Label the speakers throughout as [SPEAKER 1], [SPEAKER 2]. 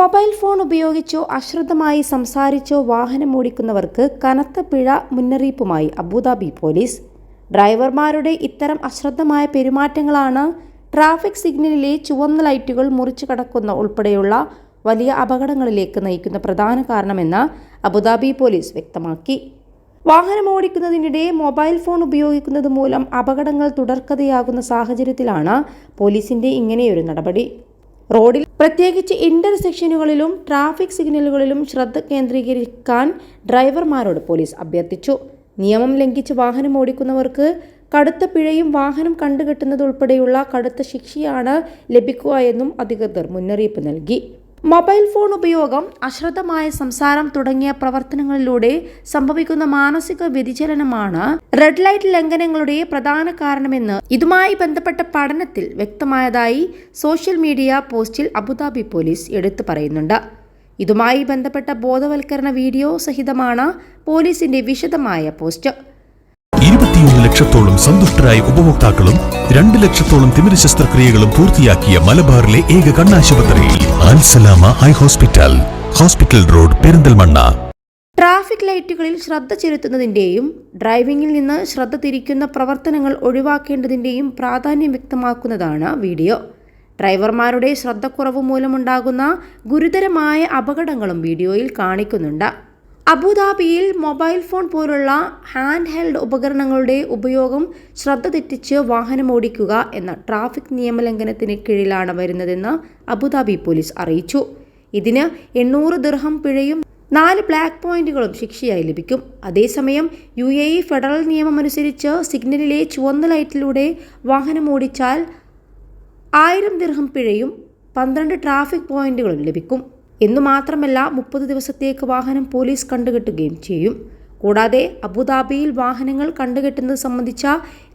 [SPEAKER 1] Mobile phone ഉപയോഗിച്ചോ അശ്രദ്ധമായി സംസാരിച്ചോ വാഹനം ഓടിക്കുന്നവർക്ക് കനത്ത പിഴ മുന്നറിയിപ്പുമായി അബുദാബി പോലീസ്. ഡ്രൈവർമാരുടെ ഇത്തരം അശ്രദ്ധമായ പെരുമാറ്റങ്ങളാണ് ട്രാഫിക് സിഗ്നലിലെ ചുവന്ന ലൈറ്റുകൾ മുറിച്ചു കടക്കുന്ന ഉൾപ്പെടെയുള്ള വലിയ അപകടങ്ങളിലേക്ക് നയിക്കുന്ന പ്രധാന കാരണമെന്ന് അബുദാബി പോലീസ് വ്യക്തമാക്കി. വാഹനം ഓടിക്കുന്നതിനിടെ മൊബൈൽ ഫോൺ ഉപയോഗിക്കുന്നത് മൂലം അപകടങ്ങൾ തുടർക്കഥയാകുന്ന സാഹചര്യത്തിലാണ് പോലീസിന്റെ ഇങ്ങനെയൊരു നടപടി. റോഡിൽ പ്രത്യേകിച്ച് ഇന്റർസെക്ഷനുകളിലും ട്രാഫിക് സിഗ്നലുകളിലും ശ്രദ്ധ കേന്ദ്രീകരിക്കാൻ ഡ്രൈവർമാരോട് പോലീസ് അഭ്യർത്ഥിച്ചു. നിയമം ലംഘിച്ച് വാഹനം ഓടിക്കുന്നവർക്ക് കടുത്ത പിഴയും വാഹനം കണ്ടുകെട്ടുന്നത് ഉൾപ്പെടെയുള്ള കടുത്ത ശിക്ഷയാണ് ലഭിക്കുക എന്നും അധികൃതർ മുന്നറിയിപ്പ് നൽകി. മൊബൈൽ ഫോൺ ഉപയോഗം അശ്രദ്ധമായ സംസാരം തുടങ്ങിയ പ്രവർത്തനങ്ങളിലൂടെ സംഭവിക്കുന്ന മാനസിക വ്യതിചലനമാണ് റെഡ് ലൈറ്റ് ലംഘനങ്ങളുടെ പ്രധാന കാരണമെന്ന് ഇതുമായി ബന്ധപ്പെട്ട പഠനത്തിൽ വ്യക്തമായതായി സോഷ്യൽ മീഡിയ പോസ്റ്റിൽ അബുദാബി പോലീസ് എടുത്തു പറയുന്നുണ്ട്. ഇതുമായി ബന്ധപ്പെട്ട ബോധവൽക്കരണ വീഡിയോ സഹിതമാണ് പോലീസിന്റെ വിശദമായ പോസ്റ്റ്
[SPEAKER 2] ഇരുപത്തിയൊന്ന് ലക്ഷത്തോളം സന്തുഷ്ടരായ ഉപഭോക്താക്കളും രണ്ട് ലക്ഷത്തോളം തിമിര ശസ്ത്രക്രിയകളും പൂർത്തിയാക്കിയ മലബാറിലെ ഏക കണ്ണാശുപത്രി Al Salama eye hospital hospital road Perinthalmanna.
[SPEAKER 1] Traffic ലൈറ്റുകളിൽ ശ്രദ്ധ ചെലുത്തുന്നതിന്റെയും ഡ്രൈവിംഗിൽ നിന്ന് ശ്രദ്ധ തിരിക്കുന്ന പ്രവർത്തനങ്ങൾ ഒഴിവാക്കേണ്ടതിന്റെയും പ്രാധാന്യം വ്യക്തമാക്കുന്നതാണ് വീഡിയോ. ഡ്രൈവർമാരുടെ ശ്രദ്ധക്കുറവ് മൂലമുണ്ടാകുന്ന ഗുരുതരമായ അപകടങ്ങളും വീഡിയോയിൽ കാണിക്കുന്നുണ്ട്. അബുദാബിയിൽ മൊബൈൽ ഫോൺ പോലുള്ള ഹാൻഡ് ഹെൽഡ് ഉപകരണങ്ങളുടെ ഉപയോഗം ശ്രദ്ധ തെറ്റിച്ച് വാഹനം ഓടിക്കുക എന്ന ട്രാഫിക് നിയമലംഘനത്തിന് കീഴിലാണ് വരുന്നതെന്ന് അബുദാബി പോലീസ് അറിയിച്ചു. ഇതിന് എണ്ണൂറ് ദിർഹം പിഴയും നാല് ബ്ലാക്ക് പോയിന്റുകളും ശിക്ഷയായി ലഭിക്കും. അതേസമയം യു എ ഇ ഫെഡറൽ നിയമമനുസരിച്ച് സിഗ്നലിലെ ചുവന്ന ലൈറ്റിലൂടെ വാഹനം ഓടിച്ചാൽ ആയിരം ദിർഹം പിഴയും പന്ത്രണ്ട് ട്രാഫിക് പോയിന്റുകളും ലഭിക്കും. എന്നു മാത്രമല്ല മുപ്പത് ദിവസത്തേക്ക് വാഹനം പോലീസ് കണ്ടുകെട്ടുകയും ചെയ്യും. കൂടാതെ അബുദാബിയിൽ വാഹനങ്ങൾ കണ്ടുകെട്ടുന്നത് സംബന്ധിച്ച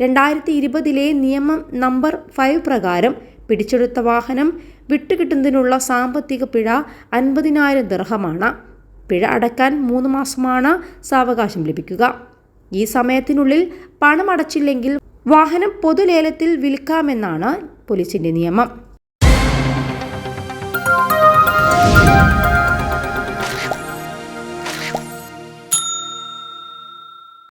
[SPEAKER 1] രണ്ടായിരത്തി ഇരുപതിലെ നിയമം നമ്പർ ഫൈവ് പ്രകാരം പിടിച്ചെടുത്ത വാഹനം വിട്ടുകിട്ടുന്നതിനുള്ള സാമ്പത്തിക പിഴ അൻപതിനായിരം ദിർഹമാണ്. പിഴ അടയ്ക്കാൻ മൂന്ന് മാസമാണ് സാവകാശം ലഭിക്കുക. ഈ സമയത്തിനുള്ളിൽ പണം അടച്ചില്ലെങ്കിൽ വാഹനം പൊതുലേലത്തിൽ വിൽക്കാമെന്നാണ് പോലീസിന്റെ നിയമം.